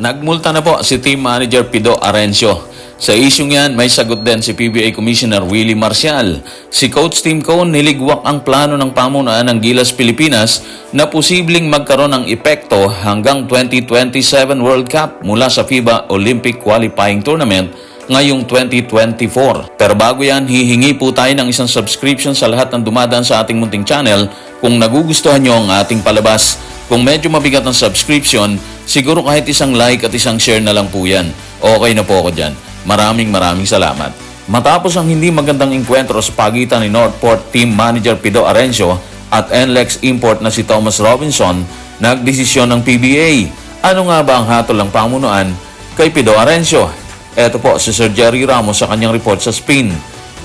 Nagmulta na po si Team Manager Pido Arencio. Sa isyong yan, may sagot din si PBA Commissioner Willie Marcial. Si Coach Tim Cone niligwak ang plano ng pamunuan ng Gilas Pilipinas na posibleng magkaroon ng epekto hanggang 2027 World Cup mula sa FIBA Olympic Qualifying Tournament ngayong 2024. Pero bago yan, hihingi po tayo ng isang subscription sa lahat ng dumadaan sa ating munting channel kung nagugustuhan nyo ang ating palabas. Kung medyo mabigat ang subscription, siguro kahit isang like at isang share na lang po yan. Okay na po ako dyan. Maraming maraming salamat. Matapos ang hindi magandang enkwentro sa pagitan ni Northport Team Manager Pido Arencio at NLEX Import na si Thomas Robinson, nagdesisyon ng PBA. Ano nga ba ang hatol ng pamunuan kay Pido Arencio? Ito po si Sir Jerry Ramos sa kanyang report sa Spin.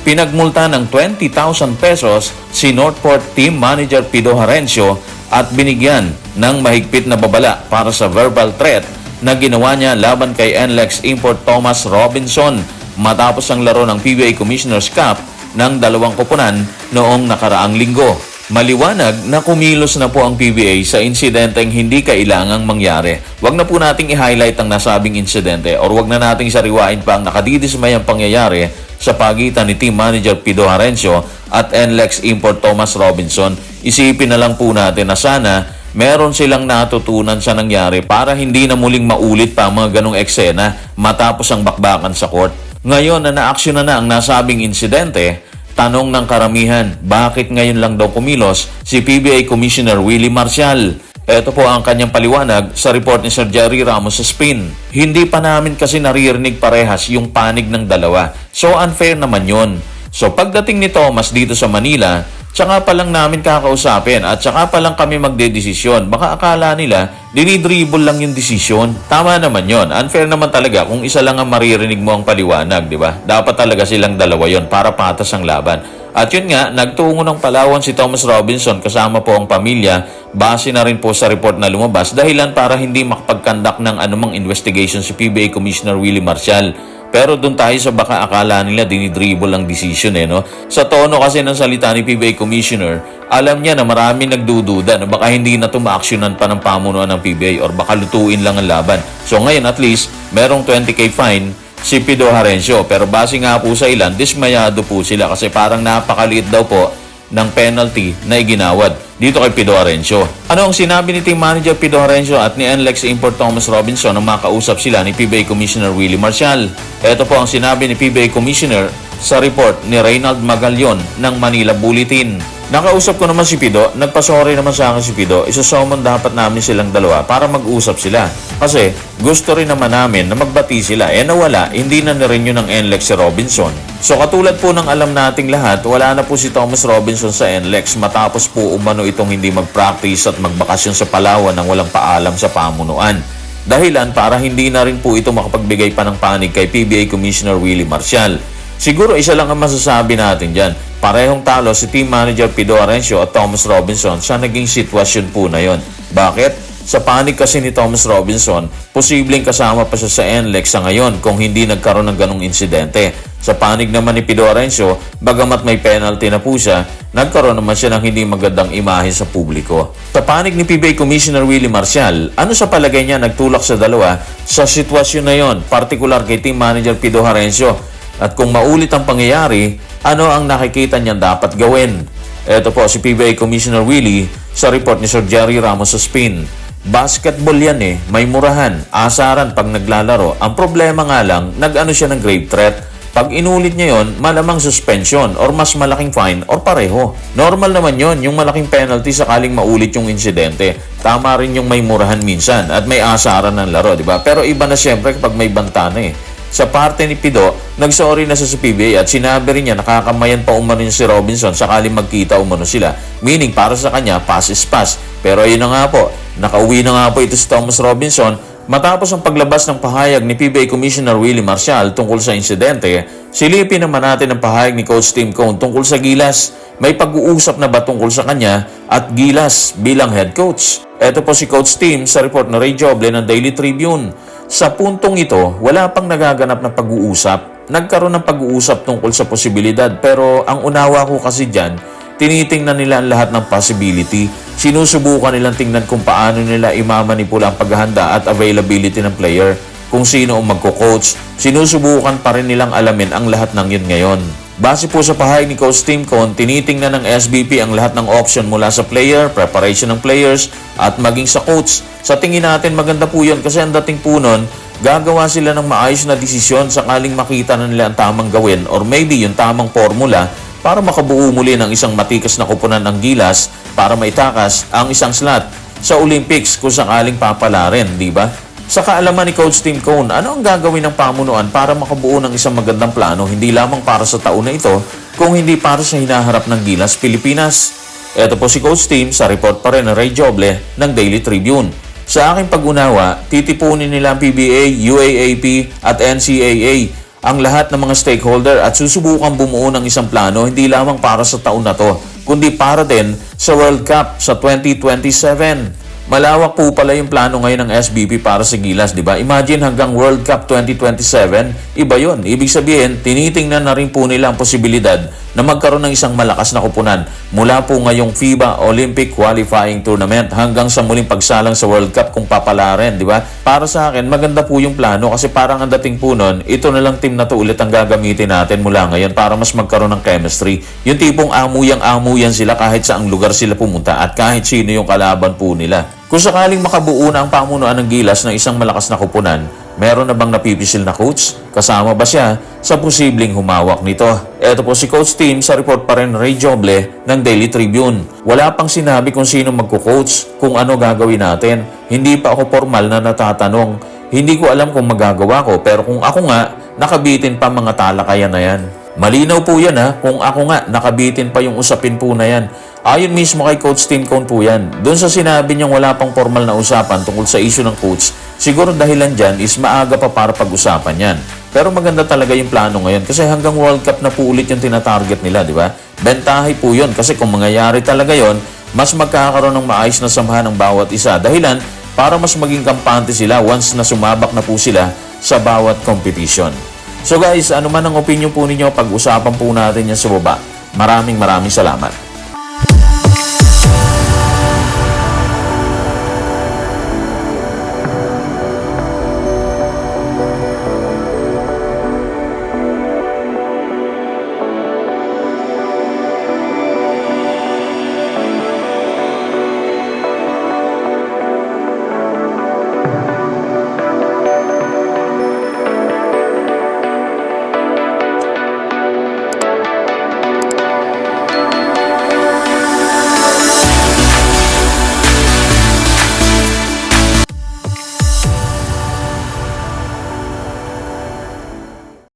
Pinagmulta ng 20,000 pesos si Northport Team Manager Pido Harencio at binigyan ng mahigpit na babala para sa verbal threat na ginawa niya laban kay NLEX Import Thomas Robinson matapos ang laro ng PBA Commissioner's Cup ng dalawang koponan noong nakaraang linggo. Maliwanag na kumilos na po ang PBA sa insidenteng hindi kailangang mangyari. Huwag na po nating i-highlight ang nasabing insidente or huwag na nating sariwain pa ang nakadidismay ang pangyayari sa pagitan ni Team Manager Pido Harencio at NLEX Import Thomas Robinson. Isipin na lang po natin na sana meron silang natutunan sa nangyari para hindi na muling maulit pa mga ganong eksena matapos ang bakbakan sa court. Ngayon na naaksyon na na ang nasabing insidente, tanong ng karamihan, bakit ngayon lang daw kumilos si PBA Commissioner Willie Marcial? Ito po ang kanyang paliwanag sa report ni Sir Jerry Ramos sa Spin. Hindi pa namin kasi naririnig parehas yung panig ng dalawa. So unfair naman yon. So pagdating ni Thomas dito sa Manila, tsaka pa lang namin kakausapin at tsaka pa lang kami magdedesisyon. Baka akala nila, dinidribble lang yung desisyon. Tama naman yon. Unfair naman talaga kung isa lang ang maririnig mo ang paliwanag, di ba? Dapat talaga silang dalawa yon para patas ang laban. At yun nga, nagtungo ng Palawan si Thomas Robinson kasama po ang pamilya base na rin po sa report na lumabas dahilan para hindi makapagkandak ng anumang investigation si PBA Commissioner Willie Marcial. Pero doon tayo sa baka akala nila dinidribble ang decision eh, no? Sa tono kasi ng salita ni PBA Commissioner, alam niya na marami nagdududa na baka hindi na ito maaksyonan pa ng pamunuan ng PBA or baka lutuin lang ang laban. So ngayon at least, merong 20k fine si Pido Harencio. Pero base nga po sa ilan, dismayado po sila kasi parang napakaliit daw po ng penalty na iginawad dito kay Pido Harencio. Ano ang sinabi ni Team Manager Pido Harencio at ni NLEX Import Thomas Robinson nang makausap sila ni PBA Commissioner Willie Marcial? Ito po ang sinabi ni PBA Commissioner sa report ni Reynald Magallon ng Manila Bulletin. Nakausap ko naman si Pido, nagpasorry naman sa akin si Pido, isasomon dapat namin silang dalawa para mag-usap sila. Kasi gusto rin naman namin na magbati sila. Eh nawala, hindi na yun ng NLEX si Robinson. So katulad po ng alam nating lahat, wala na po si Thomas Robinson sa NLEX matapos po umano itong hindi mag-practice at magbakasyon sa Palawan nang walang paalam sa pamunuan. Dahilan para hindi na rin po ito makapagbigay pa ng panig kay PBA Commissioner Willie Marcial. Siguro isa lang ang masasabi natin dyan. Parehong talo si Team Manager Pido Arencio at Thomas Robinson sa naging sitwasyon po na yon. Bakit? Sa panig kasi ni Thomas Robinson, posibleng kasama pa siya sa NLEX sa ngayon kung hindi nagkaroon ng ganong insidente. Sa panig naman ni Pido Arencio, bagamat may penalty na po siya, nagkaroon naman siya ng hindi magandang imahe sa publiko. Sa panig ni PBA Commissioner Willie Marcial, ano sa palagay niya nagtulak sa dalawa sa sitwasyon na yon, partikular kay Team Manager Pido Arencio? At kung maulit ang pangyayari, ano ang nakikita niya dapat gawin? Ito po si PBA Commissioner Willie sa report ni Sir Jerry Ramos sa Spin. Basketball yan eh, may murahan, asaran pag naglalaro. Ang problema nga lang, nag-ano siya ng grave threat. Pag inulit niya yon, malamang suspension or mas malaking fine or pareho. Normal naman yon, yung malaking penalty sakaling maulit yung insidente. Tama rin yung may murahan minsan at may asaran ng laro, di ba? Pero iba na siyempre kapag may bantana eh. Sa parte ni Pido, nagsorry na sa PBA at sinabi rin niya nakakamayan pa umano si Robinson sakaling magkita umano sila. Meaning para sa kanya, pass is pass. Pero ayun na nga po, nakauwi na nga po ito si Thomas Robinson Matapos ang paglabas ng pahayag ni PBA Commissioner Willie Marcial tungkol sa insidente, silipin naman natin ang pahayag ni Coach Tim Cone tungkol sa Gilas. May pag-uusap na ba tungkol sa kanya at Gilas bilang head coach? Ito po si Coach Tim sa report na Ray Joble ng Daily Tribune. Sa puntong ito, wala pang nagaganap na pag-uusap. Nagkaroon ng pag-uusap tungkol sa posibilidad pero ang unawa ko kasi dyan, tinitingnan nila ang lahat ng possibility. sinusubukan nilang tingnan kung paano nila imamanipula ang paghahanda at availability ng player, kung sino ang magko-coach. Sinusubukan pa rin nilang alamin ang lahat ng yun ngayon. Base po sa pahayag ni Coach Tim Con, tinitingnan ng SBP ang lahat ng option mula sa player, preparation ng players, at maging sa coach. Sa tingin natin maganda po yun kasi ang dating po nun, gagawa sila ng maayos na desisyon sakaling makita na nila ang tamang gawin or maybe yung tamang formula para makabuo muli ng isang matikas na kupunan ng gilas para maitakas ang isang slot sa Olympics kung sakaling papala rin, di ba? Sa kaalaman ni Coach Tim Cone, ano ang gagawin ng pamunuan para makabuo ng isang magandang plano hindi lamang para sa taon na ito, kung hindi para sa hinaharap ng Gilas Pilipinas? Ito po si Coach Tim sa report pa rin ng Ray Joble ng Daily Tribune. Sa aking pag-unawa, titipunin nila ang PBA, UAAP at NCAA ang lahat ng mga stakeholder at susubukan bumuo ng isang plano hindi lamang para sa taon na to, kundi para din sa World Cup sa 2027. Malawak po pala yung plano ngayon ng SBP para sa Gilas, di ba? Imagine hanggang World Cup 2027, iba yon. Ibig sabihin, tinitingnan na rin po nila ang posibilidad na magkaroon ng isang malakas na kupunan mula po ngayong FIBA Olympic Qualifying Tournament hanggang sa muling pagsalang sa World Cup kung papala rin, di ba? Para sa akin, maganda po yung plano kasi parang ang dating po nun, ito na lang team na to ulit ang gagamitin natin mula ngayon para mas magkaroon ng chemistry. Yung tipong amuyang-amuyan sila kahit saang lugar sila pumunta at kahit sino yung kalaban po nila. Kung sakaling makabuo na ang pamunuan ng Gilas ng isang malakas na kupunan, meron na bang napipisil na coach? Kasama ba siya sa posibleng humawak nito? Ito po si Coach Tim sa report pa rin Ray Joble ng Daily Tribune. Wala pang sinabi kung sino magko-coach, kung ano gagawin natin. Hindi pa ako formal na natatanong. Hindi ko alam kung magagawa ko pero kung ako nga, nakabitin pa mga talakayan na yan. Malinaw po yan ha, kung ako nga, nakabitin pa yung usapin po na yan. Ayon mismo kay Coach Tim Cone po yan. Doon sa sinabi niyang wala pang formal na usapan tungkol sa issue ng coach, siguro dahilan dyan is maaga pa para pag-usapan yan. Pero maganda talaga yung plano ngayon kasi hanggang World Cup na po ulit yung tinatarget nila, di ba? Bentahe po yun kasi kung mangyayari talaga yon, mas magkakaroon ng maayos na samahan ng bawat isa. Dahilan para mas maging kampante sila once na sumabak na po sila sa bawat competition. So guys, ano man ang opinion po ninyo, pag-usapan po natin yan sa baba. Maraming maraming salamat.